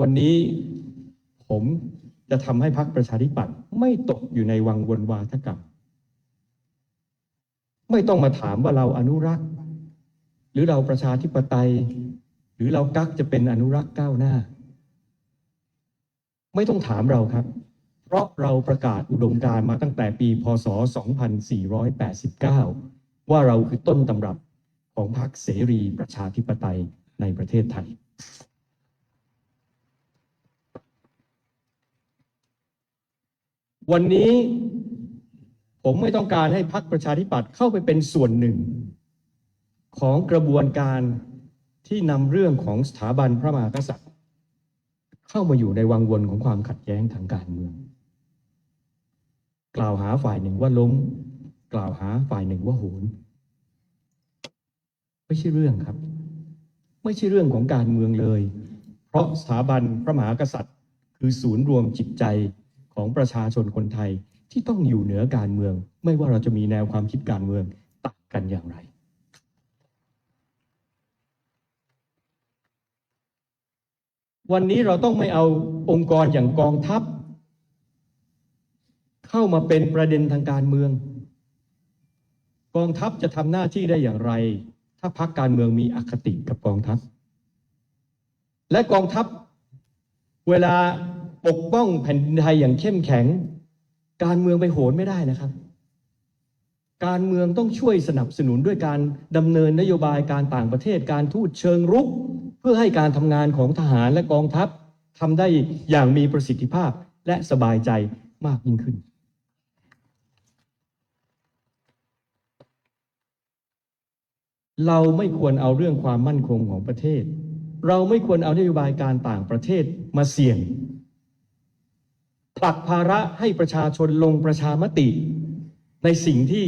วันนี้ผมจะทำให้พรรคประชาธิปัตย์ไม่ตกอยู่ในวังวนวาทกรรม ไม่ต้องมาถามว่าเราอนุรักษ์ หรือเราประชาธิปไตย หรือเรากักจะเป็นอนุรักษ์ก้าวหน้า ไม่ต้องถามเราครับ เพราะเราประกาศอุดมการมาตั้งแต่ปีพศ 2489 ว่าเราคือต้นตำรับของพรรคเสรีประชาธิปไตยในประเทศไทย วันนี้ผมไม่ต้องการให้พรรคประชาธิปัตย์เข้าไปเป็นส่วนหนึ่ง ของกระบวนการที่นำเรื่องของสถาบันพระมหากษัตริย์ เข้ามาอยู่ในวังวนของความขัดแย้งทางการเมือง กล่าวหาฝ่ายหนึ่งว่าล้ม กล่าวหาฝ่ายหนึ่งว่าโหนไม่ใช่เรื่องครับ ไม่ใช่เรื่องของการเมืองเลย เพราะสถาบันพระมหากษัตริย์ คือศูนย์รวมจิตใจ ของประชาชนคนไทยที่ต้องอยู่เหนือการเมือง ไม่ว่าเราจะมีแนวความคิดการเมืองต่างกันอย่างไรวันนี้เราต้องไม่เอาองค์กรอย่างกองทัพ เข้ามาเป็นประเด็นทางการเมือง กองทัพจะทำหน้าที่ได้อย่างไร ถ้าพักการเมืองมีอคติกับกองทัพ และกองทัพเวลา ปกป้องแผ่นดินไทยอย่างเข้มแข็ง การเมืองไปโหนไม่ได้นะครับ การเมืองต้องช่วยสนับสนุนด้วยการดำเนินนโยบายการต่างประเทศการทูตเชิงรุก เพื่อให้การทำงานของทหารและกองทัพทำได้อย่างมีประสิทธิภาพและสบายใจมากยิ่งขึ้นเราไม่ควรเอาเรื่องความมั่นคงของประเทศ เราไม่ควรเอานโยบายการต่างประเทศมาเสี่ยง ผลักภาระให้ประชาชนลงประชามติ ในสิ่งที่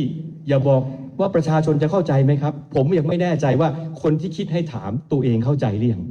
อย่าบอกว่าประชาชนจะเข้าใจไหมครับ ผมยังไม่แน่ใจว่าคนที่คิดให้ถามตัวเองเข้าใจหรือยัง